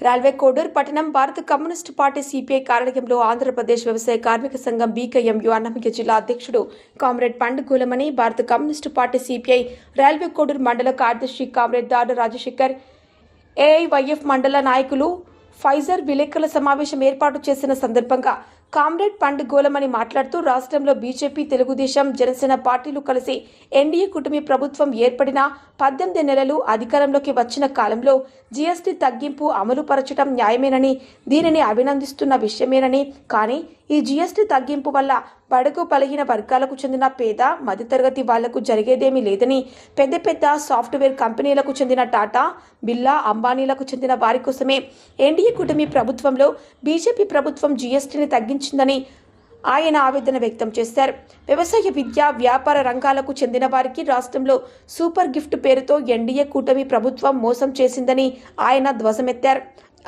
Railway Koduru పట్టణం భారత communist party CPI కార్యాలయంలో ఆంధ్రప్రదేశ్ వ్యవసాయ కార్మిక సంఘం బీకేఎంయు అన్నమయ్య జిల్లా అధ్యక్షుడు కామ్రేడ్ పండుగూలమని భారత communist party CPI railway Koduru మండల కార్యదర్శి కామ్రేడ్ దాడు రాజశేఖర్ ఏఐవైఎఫ్ మండల నాయకులు ఫైజర్ విలేకరుల సమావేశం ఏర్పాటు చేసిన సందర్భంగా కామ్రేడ్ పండుగోలమని మాట్లాడుతూ రాష్ట్రంలో బీజేపీ తెలుగుదేశం జనసేన పార్టీలు కలిసి ఎన్డీఏ కుటుంబ ప్రభుత్వం ఏర్పడిన పద్దెనిమిది నెలలు అధికారంలోకి వచ్చిన కాలంలో జీఎస్టీ తగ్గింపు అమలు పరచడం న్యాయమేనని దీనిని అభినందిస్తున్న విషయమేనని కానీ ఈ జీఎస్టీ తగ్గింపు వల్ల బడుగు బలహీన వర్గాలకు చెందిన పేద మధ్యతరగతి వాళ్ళకు జరిగేదేమీ లేదని పెద్ద పెద్ద సాఫ్ట్వేర్ కంపెనీలకు చెందిన టాటా బిర్లా అంబానీలకు చెందిన వారి కోసమే ఎన్డీఏ కూటమి ప్రభుత్వంలో బీజేపీ ప్రభుత్వం జీఎస్టీని తగ్గించిందని ఆయన ఆవేదన వ్యక్తం చేశారు. వ్యవసాయ విద్య వ్యాపార రంగాలకు చెందిన వారికి రాష్ట్రంలో సూపర్ గిఫ్ట్ పేరుతో ఎన్డీఏ కూటమి ప్రభుత్వం మోసం చేసిందని ఆయన ధ్వజమెత్తారు.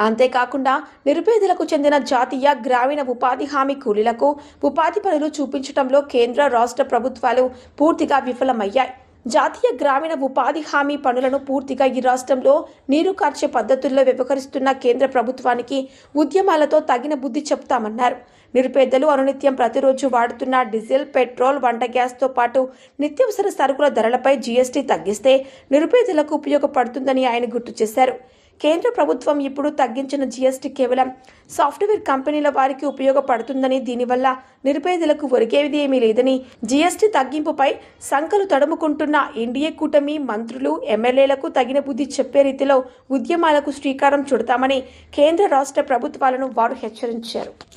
అంతేకాకుండా నిరుపేదలకు చెందిన జాతీయ గ్రామీణ ఉపాధి హామీ కూలీలకు ఉపాధి పనులు చూపించడంలో కేంద్ర రాష్ట్ర ప్రభుత్వాలు పూర్తిగా విఫలమయ్యాయి. జాతీయ గ్రామీణ ఉపాధి హామీ పనులను పూర్తిగా ఈ రాష్ట్రంలో నీరు కార్చే పద్ధతుల్లో వ్యవహరిస్తున్న కేంద్ర ప్రభుత్వానికి ఉద్యమాలతో తగిన బుద్ధి చెప్తామన్నారు. నిరుపేదలు అనునిత్యం ప్రతిరోజు వాడుతున్న డీజిల్ పెట్రోల్ వంట గ్యాస్తో పాటు నిత్యావసర సరుకుల ధరలపై జీఎస్టీ తగ్గిస్తే నిరుపేదలకు ఉపయోగపడుతుందని ఆయన గుర్తు చేశారు. కేంద్ర ప్రభుత్వం ఇప్పుడు తగ్గించిన జీఎస్టీ కేవలం సాఫ్ట్వేర్ కంపెనీల వారికి ఉపయోగపడుతుందని దీనివల్ల నిరుపేదలకు ఒరిగేది ఏమీ లేదని జీఎస్టీ తగ్గింపుపై సంకలు తడుముకుంటున్న ఎన్డీఏ కూటమి మంత్రులు ఎమ్మెల్యేలకు తగిన బుద్ధి చెప్పే రీతిలో ఉద్యమాలకు శ్రీకారం చుడతామని కేంద్ర రాష్ట్ర ప్రభుత్వాలను వారు హెచ్చరించారు.